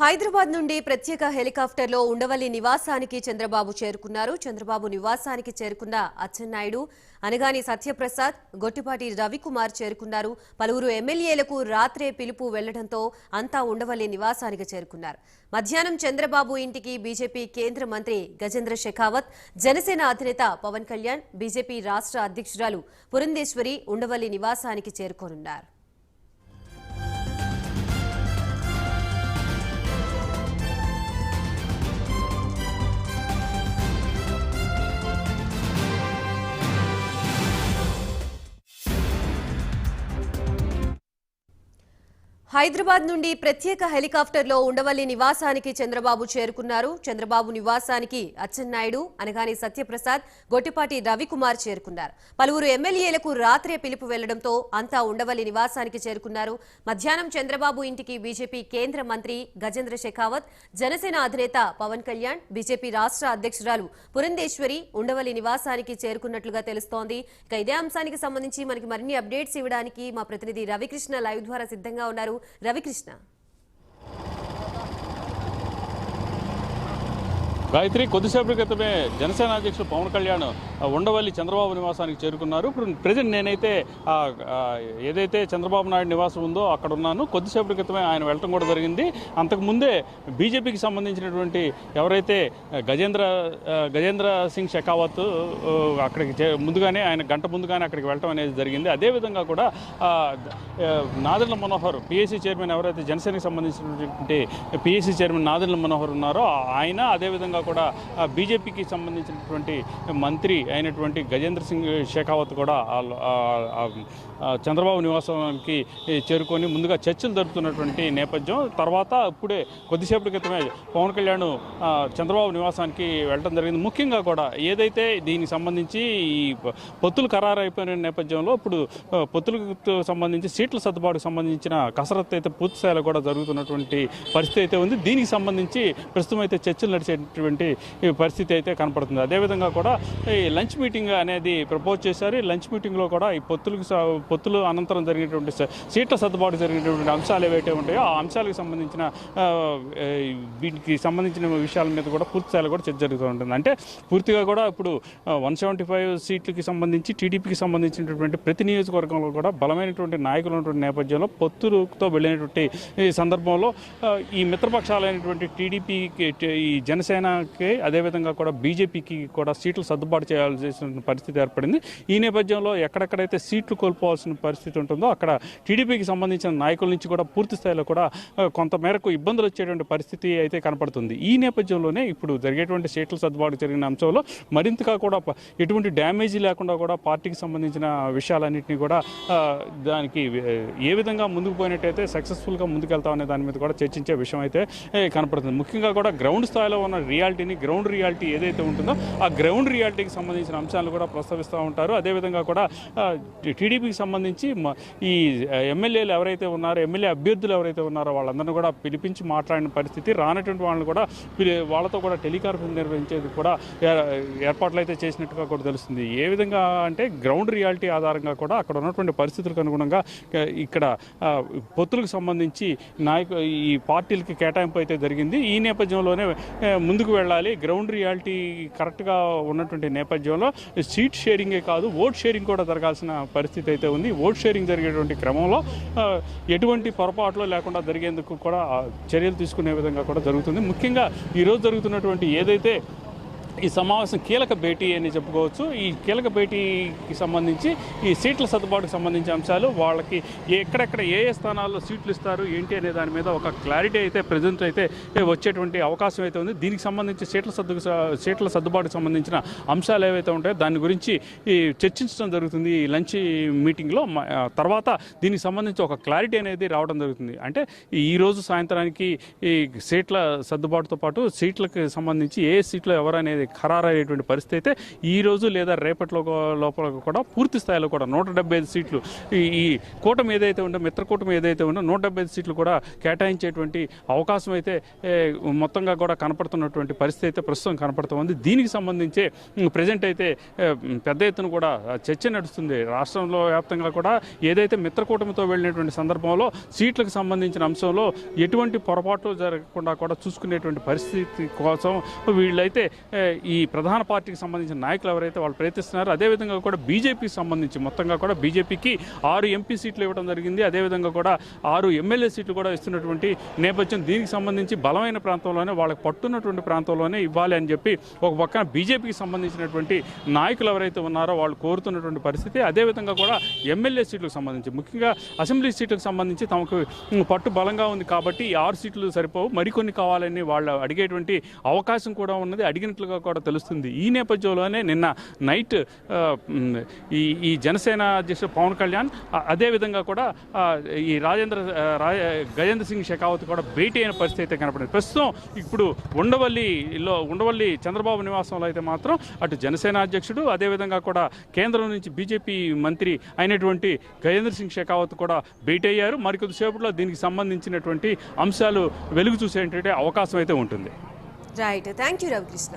హైదరాబాద్ నుండి ప్రత్యేక హెలికాప్టర్లో ఉండవల్లి నివాసానికి చంద్రబాబు చేరుకున్నారు. చంద్రబాబు నివాసానికి చేరుకున్న అచ్చెన్నాయుడు అనగాని సత్యప్రసాద్ గొట్టిపాటి రవికుమార్ చేరుకున్నారు. పలువురు ఎమ్మెల్యేలకు రాత్రే పిలుపు వెళ్ళడంతో అంతా ఉండవల్లి నివాసానికి చేరుకున్నారు. మధ్యాహ్నం చంద్రబాబు ఇంటికి బీజేపీ కేంద్ర మంత్రి గజేంద్ర షెకావత్ జనసేన అధినేత పవన్ కళ్యాణ్ బీజేపీ రాష్ట్ర అధ్యక్షురాలు పురంధేశ్వరి ఉండవల్లి నివాసానికి చేరుకోనున్నారు. హైదరాబాద్ నుండి ప్రత్యేక హెలికాప్టర్లో ఉండవల్లి నివాసానికి చంద్రబాబు చేరుకున్నారు. చంద్రబాబు నివాసానికి అచ్చెన్నాయుడు అనగాని సత్యప్రసాద్ గొట్టిపాటి రవికుమార్ చేరుకున్నారు. పలువురు ఎమ్మెల్యేలకు రాత్రే పిలుపు వెళ్ళడంతో అంతా ఉండవల్లి నివాసానికి చేరుకున్నారు. మధ్యాహ్నం చంద్రబాబు ఇంటికి బీజేపీ కేంద్ర మంత్రి గజేంద్ర షెకావత్ జనసేన అధినేత పవన్ కళ్యాణ్ బీజేపీ రాష్ట్ర అధ్యక్షురాలు పురంధేశ్వరి ఉండవల్లి నివాసానికి చేరుకున్నట్లుగా తెలుస్తోంది. ఇక ఇదే అంశానికి సంబంధించి మనకి మరిన్ని అప్డేట్స్ ఇవ్వడానికి మా ప్రతినిధి రవికృష్ణ లైవ్ ద్వారా సిద్ధంగా ఉన్నారు. రవికృష్ణ. గాయత్రి కొద్దిసేపటి క్రితమే జనసేన అధ్యక్షుడు పవన్ కళ్యాణ్ ఉండవల్లి చంద్రబాబు నివాసానికి చేరుకున్నారు. ఇప్పుడు ప్రజెంట్ నేనైతే ఏదైతే చంద్రబాబు నాయుడు నివాసం ఉందో అక్కడ ఉన్నాను. కొద్దిసేపటి క్రితమే ఆయన వెళ్ళటం కూడా జరిగింది. అంతకు ముందే బీజేపీకి సంబంధించినటువంటి ఎవరైతే గజేంద్ర గజేంద్ర సింగ్ షెకావత్ అక్కడికి చే- ముందుగానే ఆయన గంట ముందుగానే అక్కడికి వెళ్ళటం అనేది జరిగింది. అదేవిధంగా కూడా ఆ, నాదెండ్ల మనోహర్ పిఎస్సీ చైర్మన్ ఎవరైతే జనసేనకి సంబంధించినటువంటి పిఎస్సీ చైర్మన్ నాదెండ్ల మనోహర్ ఉన్నారో ఆయన అదేవిధంగా కూడా బీజేపీకి సంబంధించినటువంటి మంత్రి అయినటువంటి గజేంద్ర సింగ్ షేఖావత్ కూడా చంద్రబాబు నివాసానికి చేరుకొని ముందుగా చర్చలు జరుపుతున్నటువంటి నేపథ్యం. తర్వాత ఇప్పుడే కొద్దిసేపటి క్రితమే పవన్ కళ్యాణ్ చంద్రబాబు నివాసానికి వెళ్ళడం జరిగింది. ముఖ్యంగా కూడా ఏదైతే దీనికి సంబంధించి ఈ పొత్తులు ఖరారు అయిపోయిన నేపథ్యంలో ఇప్పుడు పొత్తులకు సంబంధించి సీట్ల సర్దుబాటుకు సంబంధించిన కసరత్తు అయితే పూర్తి స్థాయిలో కూడా జరుగుతున్నటువంటి పరిస్థితి అయితే ఉంది. దీనికి సంబంధించి ప్రస్తుతం అయితే చర్చలు నడిచేటువంటి ఈ పరిస్థితి అయితే కనపడుతుంది. అదేవిధంగా కూడా ఈ లంచ్ మీటింగ్ అనేది ప్రపోజ్ చేశారు. ఈ లంచ్ మీటింగ్లో కూడా ఈ పొత్తులకు స- పొత్తులు అనంతరం జరిగినటువంటి సీట్ల సర్దుబాటు జరిగినటువంటి అంశాలు ఏవైతే ఉంటాయో ఆ అంశాలకు సంబంధించిన వీటికి సంబంధించిన విషయాల మీద కూడా పూర్తి స్థాయిలో కూడా చర్చ జరుగుతూ ఉంటుంది. అంటే పూర్తిగా కూడా ఇప్పుడు వన్ సెవెంటీ ఫైవ్ సీట్లకి సంబంధించి టీడీపీకి సంబంధించినటువంటి ప్రతి నియోజకవర్గంలో కూడా బలమైనటువంటి నాయకులు ఉన్నటువంటి నేపథ్యంలో పొత్తులతో వెళ్ళినటువంటి ఈ సందర్భంలో ఈ మిత్రపక్షాలైనటువంటి టీడీపీకి ఈ జనసేన జనసేనకి అదేవిధంగా కూడా బీజేపీకి కూడా సీట్లు సర్దుబాటు చేయాల్సిన పరిస్థితి ఏర్పడింది. ఈ నేపథ్యంలో ఎక్కడెక్కడైతే సీట్లు కోల్పోవాల్సిన పరిస్థితి ఉంటుందో అక్కడ టీడీపీకి సంబంధించిన నాయకుల నుంచి కూడా పూర్తి స్థాయిలో కూడా కొంతమేరకు కొంత మేరకు ఇబ్బందులు వచ్చేటువంటి పరిస్థితి అయితే కనపడుతుంది. ఈ నేపథ్యంలోనే ఇప్పుడు జరిగేటువంటి సీట్ల సర్దుబాటు జరిగిన అంశంలో మరింతగా కూడా ఎటువంటి డ్యామేజీ లేకుండా కూడా పార్టీకి సంబంధించిన విషయాలన్నింటినీ కూడా దానికి ఏ, విధంగా ముందుకు పోయినట్టయితే సక్సెస్ఫుల్గా ముందుకెళ్తామనే దాని మీద కూడా చర్చించే విషయం అయితే కనపడుతుంది. ముఖ్యంగా కూడా గ్రౌండ్ స్థాయిలో ఉన్న రియాలిటీని గ్రౌండ్ రియాలిటీ ఏదైతే ఉంటుందో ఆ గ్రౌండ్ రియాలిటీకి సంబంధించిన అంశాలు కూడా ప్రస్తావిస్తూ ఉంటారు. అదేవిధంగా కూడా టీడీపీకి సంబంధించి ఈ ఎమ్మెల్యేలు ఎవరైతే ఉన్నారో ఎమ్మెల్యే అభ్యర్థులు ఎవరైతే ఉన్నారో వాళ్ళందరినీ కూడా పిలిపించి మాట్లాడిన పరిస్థితి రానటువంటి వాళ్ళని కూడా వాళ్ళతో కూడా టెలికాన్ఫరెన్స్ నిర్వహించేది కూడా ఏర్పాట్లు అయితే చేసినట్టుగా కూడా తెలుస్తుంది. ఏ విధంగా అంటే గ్రౌండ్ రియాలిటీ ఆధారంగా కూడా అక్కడ ఉన్నటువంటి పరిస్థితులకు అనుగుణంగా ఇక్కడ పొత్తులకు సంబంధించి నాయకు ఈ పార్టీలకి కేటాయింపు అయితే జరిగింది. ఈ నేపథ్యంలోనే ముందుకు ముందుకు వెళ్ళాలి. గ్రౌండ్ రియాలిటీ కరెక్ట్గా ఉన్నటువంటి నేపథ్యంలో సీట్ షేరింగే కాదు ఓట్ షేరింగ్ కూడా జరగాల్సిన పరిస్థితి అయితే ఉంది. ఓట్ షేరింగ్ జరిగేటువంటి క్రమంలో ఎటువంటి పొరపాట్లు లేకుండా జరిగేందుకు కూడా చర్యలు తీసుకునే విధంగా కూడా జరుగుతుంది. ముఖ్యంగా ఈరోజు జరుగుతున్నటువంటి ఏదైతే ఈ సమావేశం కీలక భేటీ అని చెప్పుకోవచ్చు. ఈ కీలక భేటీకి సంబంధించి ఈ సీట్ల సర్దుబాటుకు సంబంధించిన అంశాలు వాళ్ళకి ఎక్కడెక్కడ ఏ ఏ స్థానాల్లో సీట్లు ఇస్తారు ఏంటి అనే దాని మీద ఒక క్లారిటీ అయితే ప్రజెంట్ అయితే వచ్చేటువంటి అవకాశం అయితే ఉంది. దీనికి సంబంధించి సీట్ల సర్దు సీట్ల సర్దుబాటుకు సంబంధించిన అంశాలు ఏవైతే ఉంటాయో దాని గురించి ఈ చర్చించడం జరుగుతుంది. ఈ లంచ్ మీటింగ్లో తర్వాత దీనికి సంబంధించి ఒక క్లారిటీ అనేది రావడం జరుగుతుంది. అంటే ఈరోజు సాయంత్రానికి ఈ సీట్ల సర్దుబాటుతో పాటు సీట్లకు సంబంధించి ఏ సీట్లో ఎవరు అనేది ఖరారైనటువంటి ఖరారయ్యేటువంటి పరిస్థితి అయితే ఈ రోజు లేదా రేపట్లో లోపల కూడా పూర్తి స్థాయిలో కూడా నూట డెబ్బై సీట్లు ఈ కూటమి ఏదైతే ఉందో మిత్ర కూటమి ఏదైతే ఉందో నూట డెబ్బై సీట్లు కూడా కేటాయించేటువంటి అవకాశం అయితే మొత్తంగా కూడా కనపడుతున్నటువంటి పరిస్థితి అయితే ప్రస్తుతం కనపడుతుంది దీనికి సంబంధించి ప్రజెంట్ అయితే పెద్ద ఎత్తున కూడా చర్చ నడుస్తుంది. రాష్ట్రంలో వ్యాప్తంగా కూడా ఏదైతే మిత్ర కూటమితో వెళ్ళినటువంటి సందర్భంలో సీట్లకు సంబంధించిన అంశంలో ఎటువంటి పొరపాట్లు జరగకుండా కూడా చూసుకునేటువంటి పరిస్థితి కోసం వీళ్ళైతే ఈ ప్రధాన పార్టీకి సంబంధించిన నాయకులు ఎవరైతే వాళ్ళు ప్రయత్నిస్తున్నారో అదేవిధంగా కూడా బీజేపీకి సంబంధించి మొత్తంగా కూడా బీజేపీకి ఆరు ఎంపీ సీట్లు ఇవ్వడం జరిగింది. అదేవిధంగా కూడా ఆరు ఎమ్మెల్యే సీట్లు కూడా ఇస్తున్నటువంటి నేపథ్యం దీనికి సంబంధించి బలమైన ప్రాంతంలోనే వాళ్ళకి పట్టున్నటువంటి ప్రాంతంలోనే ఇవ్వాలి అని చెప్పి ఒక పక్కన బీజేపీకి సంబంధించినటువంటి నాయకులు ఎవరైతే ఉన్నారో వాళ్ళు కోరుతున్నటువంటి పరిస్థితి. అదేవిధంగా కూడా ఎమ్మెల్యే సీట్లకు సంబంధించి ముఖ్యంగా అసెంబ్లీ సీట్లకు సంబంధించి తమకు పట్టు బలంగా ఉంది కాబట్టి ఈ ఆరు సీట్లు సరిపోవు. మరికొన్ని కావాలని వాళ్ళు అడిగేటువంటి అవకాశం కూడా ఉన్నది. అడిగినట్లుగా కూడా తెలుస్తుంది. ఈ నేపథ్యంలోనే నిన్న నైట్ ఈ ఈ జనసేన అధ్యక్షుడు పవన్ కళ్యాణ్ అదేవిధంగా కూడా ఈ రాజేంద్ర రా- గజేంద్ర సింగ్ షెకావత్ కూడా భేటీ అయిన పరిస్థితి అయితే కనపడింది. ప్రస్తుతం ఇప్పుడు ఉండవల్లిలో ఉండవల్లి చంద్రబాబు నివాసంలో అయితే మాత్రం అటు జనసేన అధ్యక్షుడు అదేవిధంగా కూడా కేంద్రం నుంచి బీజేపీ మంత్రి అయినటువంటి గజేంద్ర సింగ్ షెకావత్ కూడా భేటీ అయ్యారు. మరికొద్దిసేపట్లో దీనికి సంబంధించినటువంటి అంశాలు వెలుగు చూసేటువంటి అవకాశం అయితే ఉంటుంది. Right thank you Ravikrishna